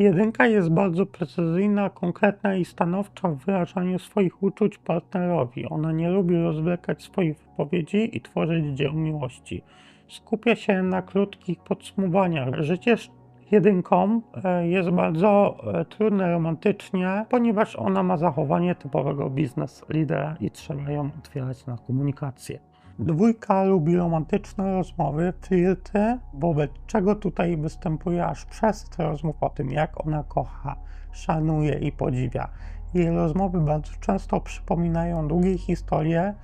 Jedynka jest bardzo precyzyjna, konkretna i stanowcza w wyrażaniu swoich uczuć partnerowi. Ona nie lubi rozwlekać swoich wypowiedzi i tworzyć dzieł miłości. Skupia się na krótkich podsumowaniach. Życie jedynką e, jest bardzo e, trudne romantycznie, ponieważ ona ma zachowanie typowego biznes lidera i trzeba ją otwierać na komunikację. Dwójka lubi romantyczne rozmowy, flirty, wobec czego tutaj występuje aż przez rozmów o tym, jak ona kocha, szanuje i podziwia. Jej rozmowy bardzo często przypominają długie historie,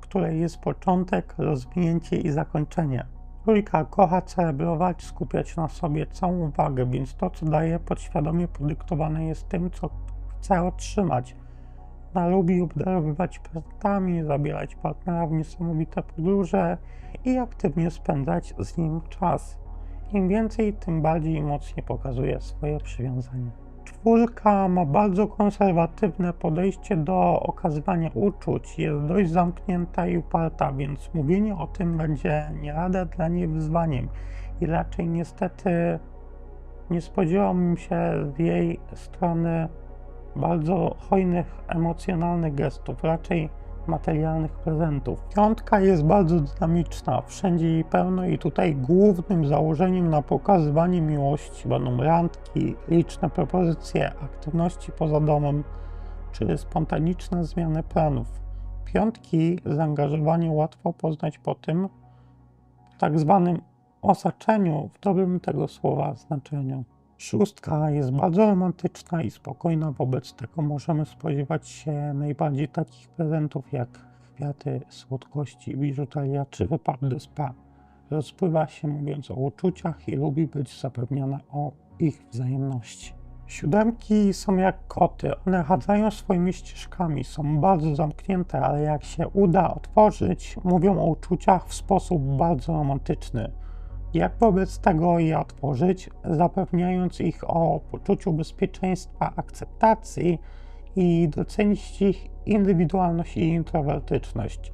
której jest początek, rozwinięcie i zakończenie. Trójka kocha celebrować, skupiać na sobie całą uwagę, więc to, co daje, podświadomie podyktowane jest tym, co chce otrzymać. Ona lubi obdarowywać prezentami, zabierać partnera w niesamowite podróże i aktywnie spędzać z nim czas. Im więcej, tym bardziej i mocniej pokazuje swoje przywiązanie. Czwórka ma bardzo konserwatywne podejście do okazywania uczuć, jest dość zamknięta i uparta, więc mówienie o tym będzie nie lada dla niej wyzwaniem i raczej niestety nie spodziewałbym się z jej strony bardzo hojnych emocjonalnych gestów, raczej materialnych prezentów. Piątka jest bardzo dynamiczna, wszędzie jej pełno i tutaj głównym założeniem na pokazywanie miłości będą randki, liczne propozycje, aktywności poza domem czy spontaniczne zmiany planów. Piątki zaangażowanie łatwo poznać po tym tak zwanym osaczeniu w dobrym tego słowa znaczeniu. Szóstka jest bardzo romantyczna i spokojna, wobec tego możemy spodziewać się najbardziej takich prezentów jak kwiaty, słodkości, biżuteria czy wypad do spa. Rozpływa się mówiąc o uczuciach i lubi być zapewniona o ich wzajemności. Siódemki są jak koty, one chadzają swoimi ścieżkami, są bardzo zamknięte, ale jak się uda otworzyć, mówią o uczuciach w sposób bardzo romantyczny. Jak wobec tego je otworzyć, zapewniając ich o poczuciu bezpieczeństwa, akceptacji i docenić ich indywidualność i introwertyczność.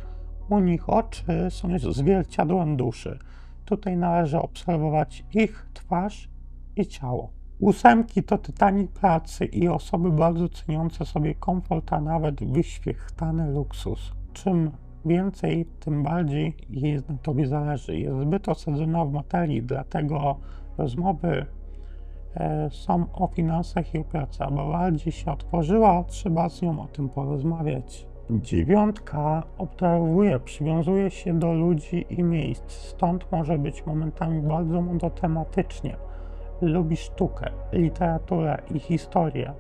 U nich oczy są zwierciadłem duszy. Tutaj należy obserwować ich twarz i ciało. Ósemki to tytani pracy i osoby bardzo ceniące sobie komfort, a nawet wyświechtany luksus. Czym więcej, tym bardziej jej na tobie zależy. Jest zbyt osadzona w materii, dlatego rozmowy e, są o finansach i o pracy. Aby bardziej się otworzyła, trzeba z nią o tym porozmawiać. Dziewiątka obdarowuje, przywiązuje się do ludzi i miejsc, stąd może być momentami bardzo monotematycznie. Lubi sztukę, literaturę i historię,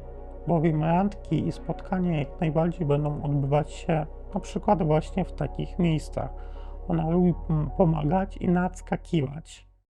bowiem randki i spotkania jak najbardziej będą odbywać się na przykład właśnie w takich miejscach. Ona lubi pomagać i nadskakiwać.